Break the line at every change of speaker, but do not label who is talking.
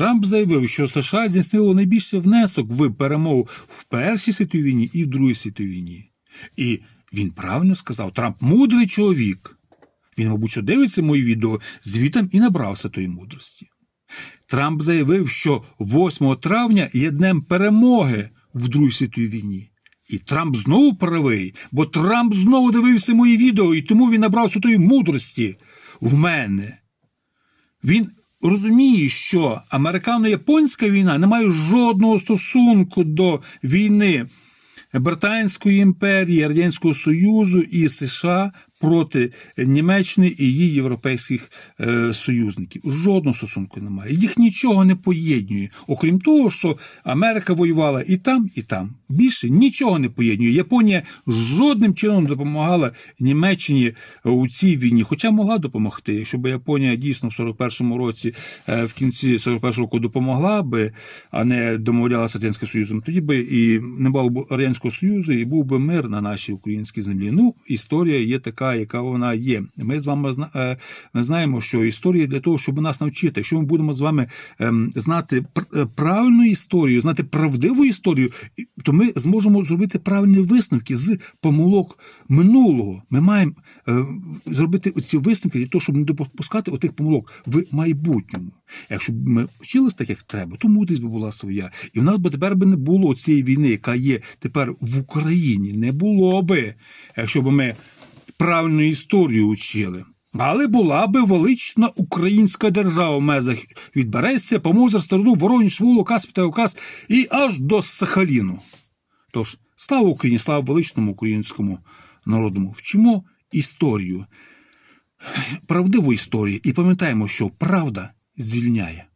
Трамп заявив, що США здійснило найбільший внесок в перемогу в Першій світовій війні і в Другій світовій війні. І він правильно сказав: Трамп мудрий чоловік. Він, мабуть, що дивиться мої відео, звітом і набрався тої мудрості. Трамп заявив, що 8 травня є днем перемоги в Другій світовій війні. І Трамп знову правий, бо Трамп знову дивився мої відео, і тому він набрався тої мудрості в мене. Він розуміє, що американо-японська війна не має жодного стосунку до війни Британської імперії, Радянського Союзу і США проти Німеччини і її європейських е, союзників. Жодного стосунку немає. Їх нічого не поєднує, окрім того, що Америка воювала і там, і там. Більше нічого не поєднує. Японія жодним чином допомагала Німеччині у цій війні, хоча могла допомогти. Якщо б Японія дійсно в 41-му році, е, в кінці 41-го року допомогла би, а не домовлялася з Радянським Союзом, тоді би і не було б Радянського Союзу, і був би мир на нашій українській землі. Ну, історія є така, яка вона є. Ми з вами е, знаємо, що історія для того, щоб нас навчити. Якщо ми будемо з вами ем, знати е, правильну історію, знати правдиву історію, то ми зможемо зробити правильні висновки з помилок минулого. Ми маємо е, зробити ці висновки для того, щоб не допускати отих помилок в майбутньому. Якщо б ми вчились так, як треба, то мудрість би була своя. І в нас би тепер би не було цієї війни, яка є тепер в Україні. Не було би, якщо б ми правильну історію учили. Але була би велична українська держава в межах від Берестя, Помозер, Староду, Вороніж, Вулу, Каспі та Окас і аж до Сахаліну. Тож, слава Україні, слава величному українському народному. Вчимо історію, правдиву історію, і пам'ятаємо, що правда звільняє.